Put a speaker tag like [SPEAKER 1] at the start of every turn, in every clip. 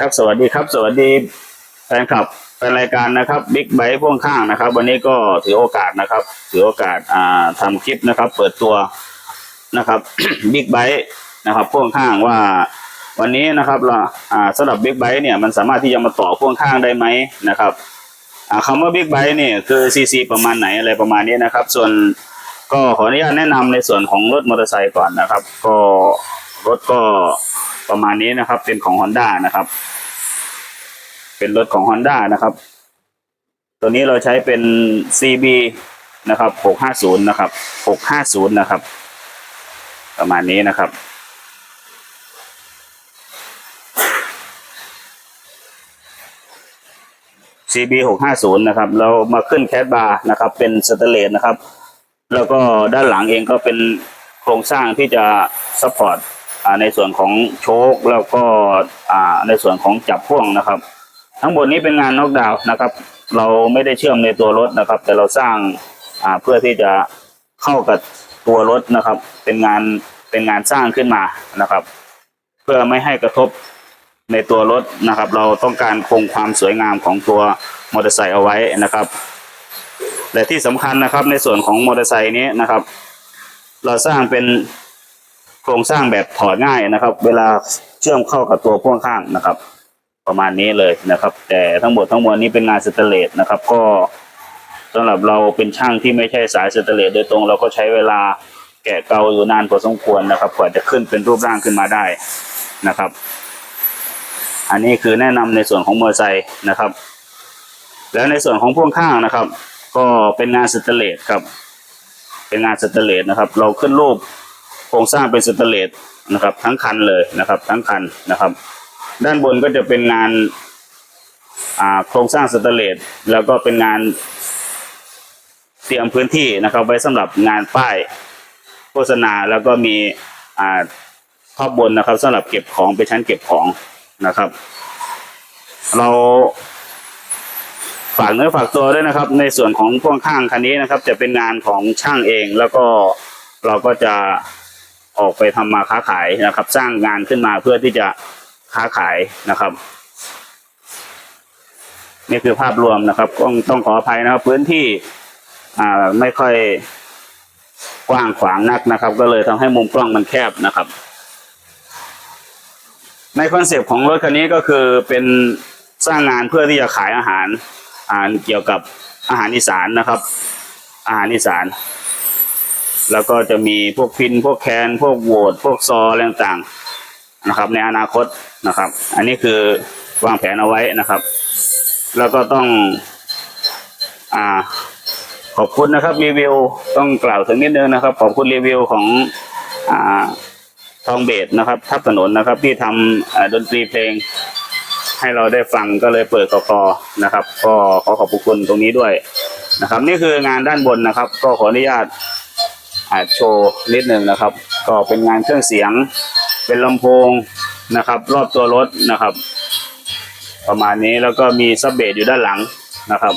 [SPEAKER 1] ครับสวัสดีครับ สวัสดีแฟนคลับแฟนรายการนะครับบิ๊กไบค์พ่วงข้างนะครับ วันนี้ก็ถือโอกาสนะครับ ถือโอกาสอ่าทำคลิปนะครับ เปิดตัวนะครับบิ๊กไบค์นะครับพ่วงข้างว่าวันนี้นะครับเราอ่าสำหรับบิ๊กไบค์เนี่ยมันสามารถที่จะมาต่อพ่วงข้างได้ไหมนะครับอ่าคำว่าบิ๊กไบค์เนี่ยคือซีซีประมาณไหนอะไรประมาณนี้นะครับ ส่วนก็ขออนุญาตแนะนำในส่วนของรถมอเตอร์ไซค์ก่อนนะครับ ก็รถก็ประมาณนี้นะครับเป็นของ Honda นะครับ เป็นรถของ Honda นะครับ ตัวนี้เราใช้เป็น CB นะครับ 650 นะครับ 650 นะครับ ประมาณนี้นะครับ CB 650นย์นะครับ เรามาขึ้นแคดบาร์นะครับ เป็นสเตเลสนะครับ แล้วก็ด้านหลังเองก็เป็นโครงสร้างที่จะซัพพอร์ตในส่วนของโชคแล้วก็ในส่วนของจับพ่วงนะครับ ทั้งหมดนี้เป็นงานนอกดาวนะครับ เราไม่ได้เชื่อมในตัวรถนะครับ แต่เราสร้างเพื่อที่จะเข้ากับตัวรถนะครับ เป็นงานเป็นงานสร้างขึ้นมานะครับ เพื่อไม่ให้กระทบในตัวรถนะครับ เราต้องการคงความสวยงามของตัวมอเตอร์ไซค์เอาไว้นะครับและที่สำคัญนะครับในส่วนของมอเตอร์ไซค์นี้นะครับ เราสร้างเป็นโครงสร้างแบบถอดง่ายนะครับ เวลาเชื่อมเข้ากับตัวพ่วงข้างนะครับ ประมาณนี้เลยนะครับ แต่ทั้งหมดทั้งมวลนี้เป็นงานสเตนเลสนะครับก็สำหรับเราเป็นช่างที่ไม่ใช่สายสเตนเลสโดยตรง เราก็ใช้เวลาแกะเกาอยู่นานพอสมควรนะครับกว่าจะขึ้นเป็นรูปร่างขึ้นมาได้นะครับ อันนี้คือแนะนำในส่วนของมอเตอร์ไซค์นะครับ แล้วในส่วนของพ่วงข้างนะครับ ก็เป็นงานสเตนเลสครับ เป็นงานสเตนเลสนะครับ เราขึ้นรูปโครงสร้างเป็นสเตนเลสนะครับ ทั้งคันเลยนะครับ ทั้งคันนะครับ ด้านบนก็จะเป็นงานโครงสร้างสเตนเลสแล้วก็เป็นงานเตรียมพื้นที่นะครับ ไว้สำหรับงานป้ายโฆษณาแล้วก็มีอ่าท็อบนนะครับสำหรับเก็บของเป็นชั้นเก็บของนะครับ เราฝากเนื้อฝากตัวด้วยนะครับ ในส่วนของพ่วงข้างคันนี้นะครับ จะเป็นงานของช่างเองแล้วก็เราก็จะออกไปทำมาค้าขายนะครับ สร้างงานขึ้นมาเพื่อที่จะ ค้าขายนะครับ นี่คือภาพรวมนะครับต้องต้องขออภัยนะครับ พื้นที่อ่าไม่ค่อยกว้างขวางนักนะครับ ก็เลยทำให้มุมกล้องมันแคบนะครับ ในคอนเซปต์ของรถคันนี้ก็คือเป็นสร้างงานเพื่อที่จะขายอาหารอาหารเกี่ยวกับอาหารอีสานนะครับ อาหารอีสาน แล้วก็จะมีพวกพินพวกแคน พวกโหวตพวกซออะไรต่างๆ นะครับ ในอนาคตนะครับ อันนี้คือวางแผนเอาไว้นะครับ แล้วก็ต้องอ่าขอบคุณนะครับรีวิวต้องกล่าวถึงนิดนึงนะครับ ขอบคุณรีวิวของอ่าทองเบสนะครับ ทับถนนนะครับ ที่ทำดนตรีเพลง ให้เราได้ฟังก็เลยเปิดกกนะครับ ก็ขอขอบคุณตรงนี้ด้วยนะครับ นี่คืองานด้านบนนะครับ ก็ขออนุญาตอาจโชว์นิดหนึ่งนะครับ ก็เป็นงานเครื่องเสียง เป็นลำโพงนะครับ รอบตัวรถนะครับ ประมาณนี้แล้วก็มีซับเบสอยู่ด้านหลังนะครับ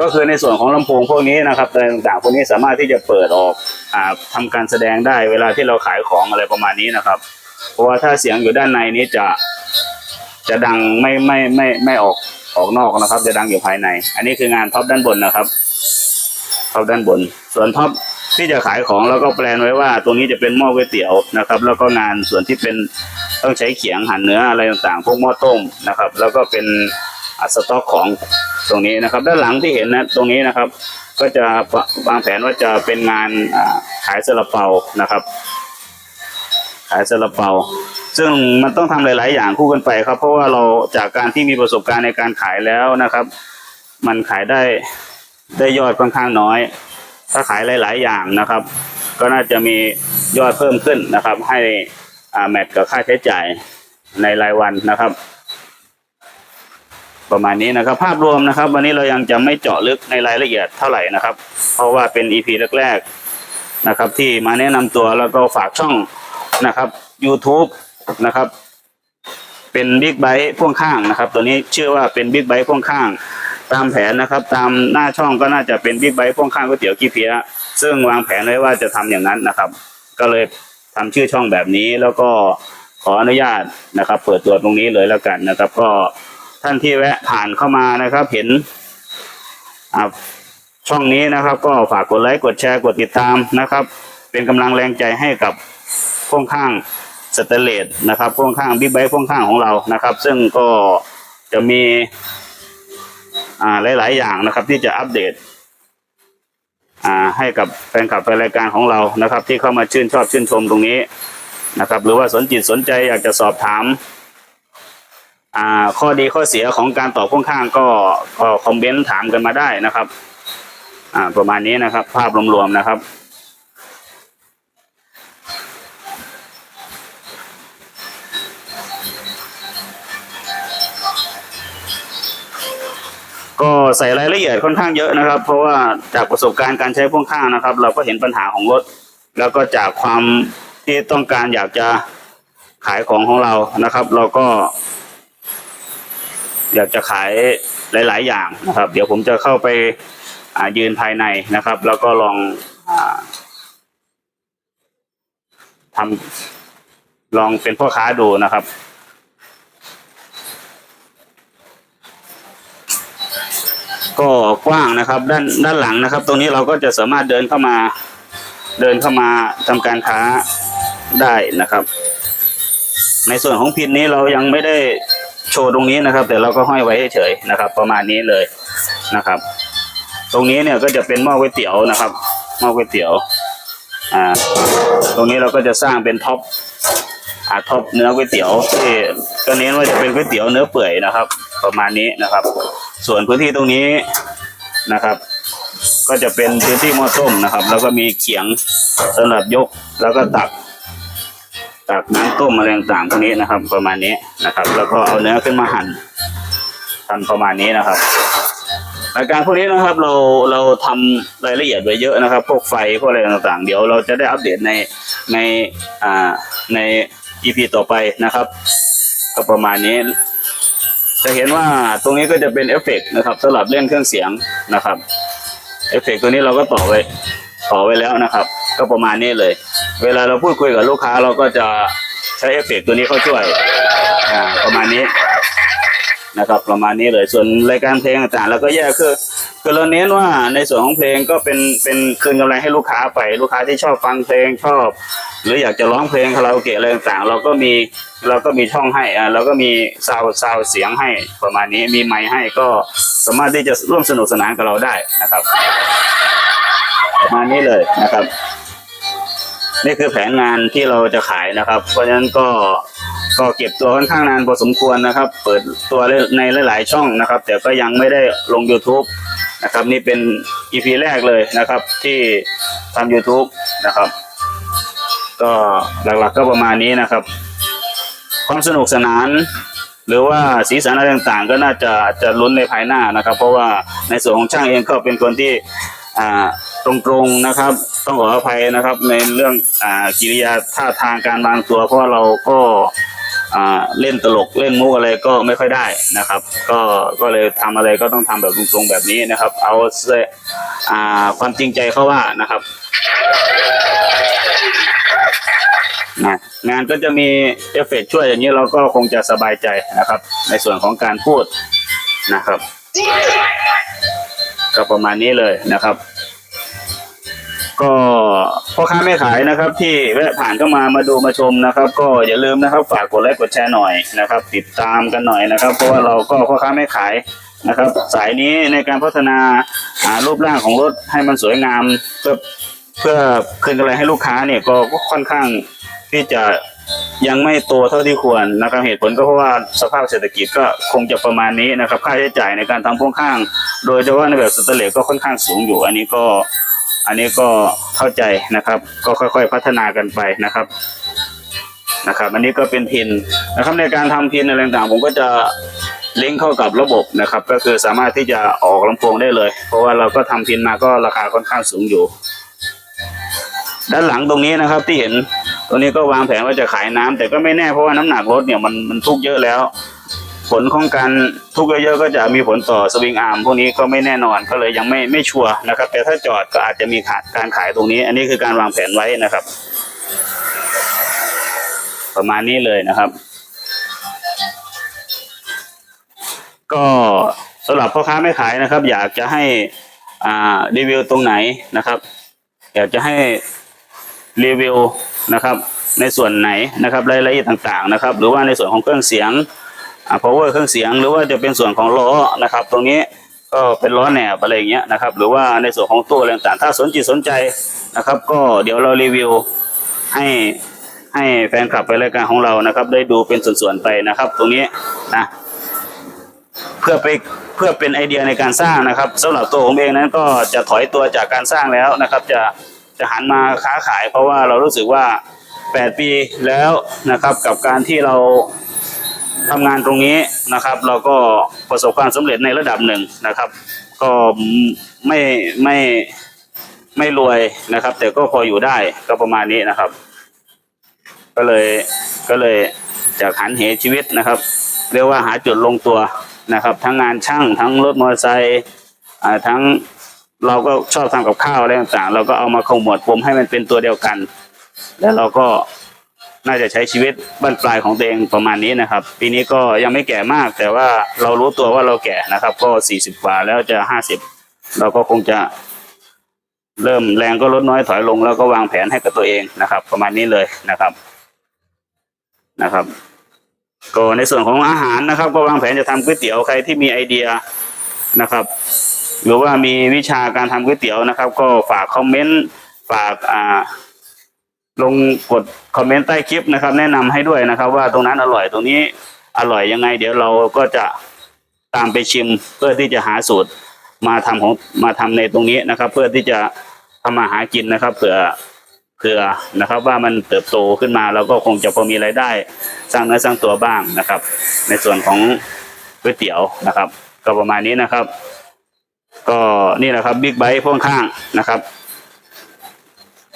[SPEAKER 1] ก็คือในส่วนของลำโพงพวกนี้นะครับอะไรต่างๆพวกนี้สามารถที่จะเปิดออกอ่าทำการแสดงได้เวลาที่เราขายของอะไรประมาณนี้นะครับ เพราะว่าถ้าเสียงอยู่ด้านในนี้จะจะดังไม่ไม่ไม่ไม่ออกออกนอกนะครับ จะดังอยู่ภายใน อันนี้คืองานท็อปด้านบนนะครับท็อปด้านบน ส่วนท็อป ที่จะขายของแล้วก็แปลนไว้ว่า ตรงนี้จะเป็นหม้อก๋วยเตี๋ยวนะครับ แล้วก็งานส่วนที่เป็นต้องใช้เขียงหั่นเนื้ออะไรต่างๆ พวกหม้อต้มนะครับ แล้วก็เป็นอสต็อกของตรงนี้นะครับ ด้านหลังที่เห็นนะตรงนี้นะครับ ก็จะวางแผนว่าจะเป็นงานขายซาลาเปานะครับ ขายซาลาเปา ซึ่งมันต้องทำหลาย ๆ อย่างคู่กันไปครับ เพราะว่าเราจากการที่มีประสบการณ์ในการขายแล้วนะครับ มันขายได้ได้ยอดค่อนข้างน้อย ถ้าขายหลาย ๆ อย่างนะครับ ก็น่าจะมียอดเพิ่มขึ้นนะครับ ให้แมทกับค่าใช้จ่ายในรายวันนะครับ ประมาณนี้นะครับ ภาพรวมนะครับ วันนี้เรายังจะไม่เจาะลึกในรายละเอียดเท่าไหร่นะครับ เพราะว่าเป็น EP แรก ๆนะครับ ที่มาแนะนำตัวแล้วก็ฝากช่องนะครับ YouTube นะครับ เป็นบิ๊กไบค์พ่วงข้างนะครับ ตัวนี้ชื่อว่าเป็นบิ๊กไบค์พ่วงข้าง ตามแผนนะครับ ตามหน้าช่องก็น่าจะเป็นบิ๊กไบค์พ่วงข้างก๋วยเตี๋ยวกี้เพียะซึ่งวางแผนไว้ว่าจะทำอย่างนั้นนะครับ ก็เลยทำชื่อช่องแบบนี้แล้วก็ขออนุญาตนะครับ เปิดตัวตรงนี้เลยแล้วกันนะครับ ก็ท่านที่แวะผ่านเข้ามานะครับ เห็นช่องนี้นะครับ ก็ฝากกดไลค์กดแชร์กดติดตามนะครับ เป็นกำลังแรงใจให้กับพ่วงข้างสเตนเลสนะครับพ่วงข้างบิ๊กไบค์พ่วงข้างของเรานะครับ ซึ่งก็จะมี อ่าหลาย ๆ อย่างนะครับ ที่จะอัปเดตอ่าให้กับแฟนคลับแฟนรายการของเรานะครับ ที่เข้ามาชื่นชอบชื่นชมตรงนี้นะครับ หรือว่าสนจิตสนใจอยากจะสอบถามอ่าข้อดีข้อเสียของการต่อพ่วงข้างก็ก็คอมเมนต์ถามกันมาได้นะครับอ่าประมาณนี้นะครับ ภาพรวมๆนะครับ ก็ใส่รายละเอียดค่อนข้างเยอะนะครับ เพราะว่าจากประสบการณ์การใช้พ่วงข้างนะครับ เราก็เห็นปัญหาของรถ แล้วก็จากความที่ต้องการอยากจะขายของของเรานะครับ เราก็ อยากจะขายหลาย ๆ อย่างนะครับ เดี๋ยวผมจะเข้าไปายืนภายในนะครับ แล้วก็ลองอทำลองเป็นพ่อค้าดูนะครับ ก็กว้างนะครับ ด้านด้านหลังนะครับ ตรงนี้เราก็จะสามารถเดินเข้ามา เดินเข้ามาทำการค้าได้นะครับ ในส่วนของพินนี้เรายังไม่ได้โชว์ตรงนี้นะครับ แต่เราก็ห้อยไว้เฉยๆนะครับ ประมาณนี้เลยนะครับ ตรงนี้เนี่ยก็จะเป็นหม้อก๋วยเตี๋ยวนะครับหม้อก๋วยเตี๋ยวอ่าตรงนี้เราก็จะสร้างเป็นท็อปอ่าท็อปเนื้อก๋วยเตี๋ยวที่ก็เน้นว่าจะเป็นก๋วยเตี๋ยวเนื้อเปื่อยนะครับ ประมาณนี้นะครับ ส่วนพื้นที่ตรงนี้นะครับ ก็จะเป็นพื้นที่หม้อต้มนะครับ แล้วก็มีเขียงสำหรับยกแล้วก็ตัก ตักน้ำต้มอะไรต่างๆพวกนี้นะครับ ประมาณนี้นะครับ แล้วก็เอาเนื้อขึ้นมาหั่นหั่นประมาณนี้นะครับรายการพวกนี้นะครับเราเราทำรายละเอียดไว้เยอะนะครับ พวกไฟพวกอะไรต่างๆ เดี๋ยวเราจะได้อัปเดตในในอ่าใน EP ต่อไปนะครับ ก็ประมาณนี้ จะเห็นว่าตรงนี้ก็จะเป็นเอฟเฟกต์นะครับสำหรับเล่นเครื่องเสียงนะครับเอฟเฟกต์ตัวนี้เราก็ต่อไว้ต่อไว้แล้วนะครับ ก็ประมาณนี้เลย เวลาเราพูดคุยกับลูกค้าเราก็จะใช้เอฟเฟกต์ตัวนี้เข้าช่วยประมาณนี้นะครับ ประมาณนี้เลยส่วนรายการเพลงต่างๆเราก็แยกคือคือเราเน้นว่าในส่วนของเพลงก็เป็นเป็นคืนกำไรให้ลูกค้าไป ลูกค้าที่ชอบฟังเพลงชอบ หรืออยากจะร้องเพลงคาราโอเกะอะไรต่างๆ เราก็มี เราก็มีช่องให้อ่าเราก็มีซาวซาวเสียงให้ประมาณนี้มีไมค์ให้ก็สามารถที่จะร่วมสนุกสนานกับเราได้นะครับ ประมาณนี้เลยนะครับ นี่คือแผนงานที่เราจะขายนะครับ เพราะฉะนั้นก็ก็เก็บตัวค่อนข้างนานพอสมควรนะครับ เปิดตัวในหลาย ๆ ช่องนะครับ แต่ก็ยังไม่ได้ลง YouTube นะครับนี่เป็น EP แรกเลยนะครับ ที่ทำ YouTube นะครับ ก็หลักๆก็ประมาณนี้นะครับ ความสนุกสนาน หรือว่าสีสันอะไรต่างๆ ก็น่าจะจะลุ้นในภายหน้านะครับ เพราะว่าในส่วนของช่างเองก็เป็นคนที่ตรงๆนะครับ ต้องขออภัยนะครับในเรื่องอกิริยาท่าทางการวางตัว เพราะเราก็เล่นตลกเล่นมุกอะไรก็ไม่ค่อยได้นะครับ ก็ก็เลยทำอะไรก็ต้องทำแบบตรงๆแบบนี้นะครับ เอาเสอ่าความจริงใจเข้าว่านะครับ นะงานก็จะมีเอฟเฟกต์ช่วยอย่างนี้เราก็คงจะสบายใจนะครับ ในส่วนของการพูดนะครับ ก็ประมาณนี้เลยนะครับ ก็พ่อค้าแม่ขายนะครับ ที่แวะผ่านเข้ามามาดูมาชมนะครับ ก็อย่าลืมนะครับ ฝากกดไลค์กดแชร์หน่อยนะครับ ติดตามกันหน่อยนะครับ เพราะว่าเราก็พ่อค้าแม่ขายนะครับ สายนี้ในการพัฒนาารูปร่างของรถให้มันสวยงามเพื่อเพื่อคืนกำไรให้ลูกค้าเนี่ยก็ค่อนข้าง ที่จะยังไม่โตเท่าที่ควรนะครับเหตุผลก็เพราะว่าสภาพเศรษฐกิจก็คงจะประมาณนี้นะครับ ค่าใช้จ่ายในการทำพ่วงข้าง โดยเฉพาะในแบบสแตเลสก็ค่อนข้างสูงอยู่ อันนี้ก็อันนี้ก็เข้าใจนะครับ ก็ค่อย ๆ พัฒนากันไปนะครับนะครับ อันนี้ก็เป็นพินนะครับในการทำพินอะไรต่างๆผมก็จะลิงก์เข้ากับระบบนะครับ ก็คือสามารถที่จะออกลำโพงได้เลย เพราะว่าเราก็ทำพินมาก็ราคาค่อนข้างสูงอยู่ ด้านหลังตรงนี้นะครับที่เห็น ตรงนี้ก็วางแผนว่าจะขายน้ำแต่ก็ไม่แน่เพราะว่าน้ำหนักรถเนี่ยมันมันทุกเยอะแล้ว ผลของการทุกเยอะๆก็จะมีผลต่อสวิงอาร์มพวกนี้ก็ไม่แน่นอนก็เลยยังไม่ไม่ชัวร์นะครับ แต่ถ้าจอดก็อาจจะมีขาดการขายตรงนี้ อันนี้คือการวางแผนไว้นะครับ ประมาณนี้เลยนะครับ ก็สำหรับพ่อค้าแม่ขายนะครับ อยากจะให้อ่ารีวิวตรงไหนนะครับ อยากจะให้ รีวิวนะครับในส่วนไหนนะครับรายละเอียดต่างๆนะครับ หรือว่าในส่วนของเครื่องเสียงอ่า power เครื่องเสียง หรือว่าจะเป็นส่วนของล้อนะครับ ตรงนี้ก็เป็นล้อแหนบอะไรอย่างเงี้ยนะครับ หรือว่าในส่วนของตู้อะไรต่างๆถ้าสนจิตสนใจนะครับ ก็เดี๋ยวเรารีวิวให้ให้แฟนคลับไปรายการของเรานะครับ ได้ดูเป็นส่วนๆไปนะครับ ตรงนี้นะเพื่อไปเพื่อเป็นไอเดียในการสร้างนะครับสำหรับตัวผมเองนั้นก็จะถอยตัวจากการสร้างแล้วนะครับ จะ จะหันมาค้าขาย เพราะว่าเรารู้สึกว่า 8 ปีแล้วนะครับกับการที่เราทำงานตรงนี้นะครับ เราก็ประสบความสำเร็จในระดับหนึ่งนะครับ ก็ไม่ไม่ไม่รวยนะครับ แต่ก็พออยู่ได้ก็ประมาณนี้นะครับ ก็เลยก็เลยจากหันเหชีวิตนะครับ เรียกว่าหาจุดลงตัวนะครับ ทั้งงานช่างทั้งรถมอเตอร์ไซค์อ่าทั้ง เราก็ชอบทำกับข้าวอะไรต่างๆ เราก็เอามาขมวดปมให้มันเป็นตัวเดียวกัน แล้วเราก็น่าจะใช้ชีวิตบั้นปลายของตัวเองประมาณนี้นะครับ ปีนี้ก็ยังไม่แก่มาก แต่ว่าเรารู้ตัวว่าเราแก่นะครับ ก็สี่สิบกว่าแล้วจะห้าสิบเราก็คงจะเริ่มแรงก็ลดน้อยถอยลงแล้วก็วางแผนให้กับตัวเองนะครับ ประมาณนี้เลยนะครับนะครับ ก็ในส่วนของอาหารนะครับ ก็วางแผนจะทำก๋วยเตี๋ยวใครที่มีไอเดียนะครับ หรือว่ามีวิชาการทำก๋วยเตี๋ยวนะครับ ก็ฝากคอมเมนต์ฝากอ่าลงกดคอมเมนต์ใต้คลิปนะครับ แนะนำให้ด้วยนะครับ ว่าตรงนั้นอร่อยตรงนี้อร่อยยังไง เดี๋ยวเราก็จะตามไปชิมเพื่อที่จะหาสูตรมาทำของมาทำในตรงนี้นะครับ เพื่อที่จะทำมาหากินนะครับเผื่อเผื่อนะครับ ว่ามันเติบโตขึ้นมาเราก็คงจะพอมีรายได้ สร้างเนื้อสร้างตัวบ้างนะครับ ในส่วนของก๋วยเตี๋ยวนะครับ ก็ประมาณนี้นะครับ ก็นี่แหละครับบิ๊กไบค์พ่วงข้างนะครับ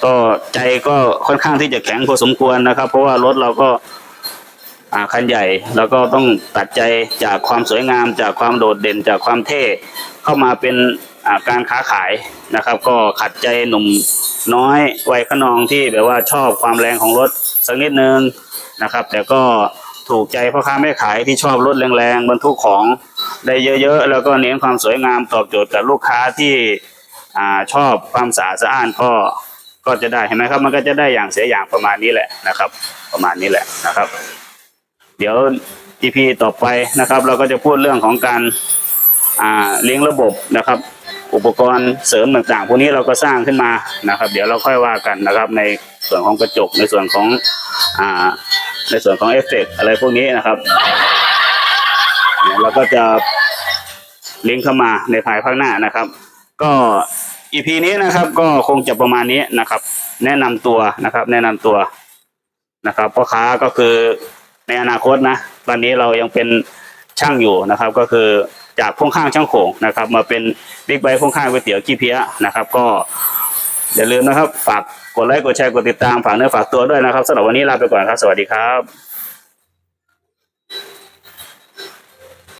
[SPEAKER 1] ก็ใจก็ค่อนข้างที่จะแข็งพอสมควรนะครับ เพราะว่ารถเราก็อ่าคันใหญ่แล้วก็ต้องตัดใจจากความสวยงาม จากความโดดเด่นจากความเท่เข้ามาเป็นอ่าการค้าขายนะครับ ก็ขัดใจหนุ่มน้อยวัยขนองที่แบบว่าชอบความแรงของรถสักนิดนึงนะครับ แต่ก็ถูกใจพ่อค้าแม่ขายที่ชอบรถแรงๆบรรทุกของ ได้เยอะๆ แล้วก็เน้นความสวยงามตอบโจทย์กับลูกค้าที่อ่าชอบความสะอาดสะอ้านก็ก็จะได้เห็นไหมครับ มันก็จะได้อย่างเสียอย่างประมาณนี้แหละนะครับ ประมาณนี้แหละนะครับ เดี๋ยว EP ต่อไปนะครับ เราก็จะพูดเรื่องของการอ่าเลี้ยงระบบนะครับ อุปกรณ์เสริมต่างๆพวกนี้เราก็สร้างขึ้นมานะครับ เดี๋ยวเราค่อยว่ากันนะครับ ในส่วนของกระจกในส่วนของอ่าในส่วนของเอฟเฟกต์อะไรพวกนี้นะครับ เนี่ยเราก็จะลิงก์เข้ามาในภายภาคหน้านะครับ ก็อีพีนี้นะครับ ก็คงจะประมาณนี้นะครับ แนะนำตัวนะครับ แนะนำตัวนะครับพ่อค้าก็คือในอนาคตนะ ตอนนี้เรายังเป็นช่างอยู่นะครับ ก็คือจากพ่วงข้างช่างโขงนะครับ มาเป็นบิ๊กไบค์พ่วงข้างก๋วยเตี๋ยวกี้เพียนะครับ ก็อย่าลืมนะครับ ฝากกดไลค์กดแชร์กดติดตามฝากเนื้อฝากตัวด้วยนะครับสำหรับวันนี้ลาไปก่อนครับ สวัสดีครับ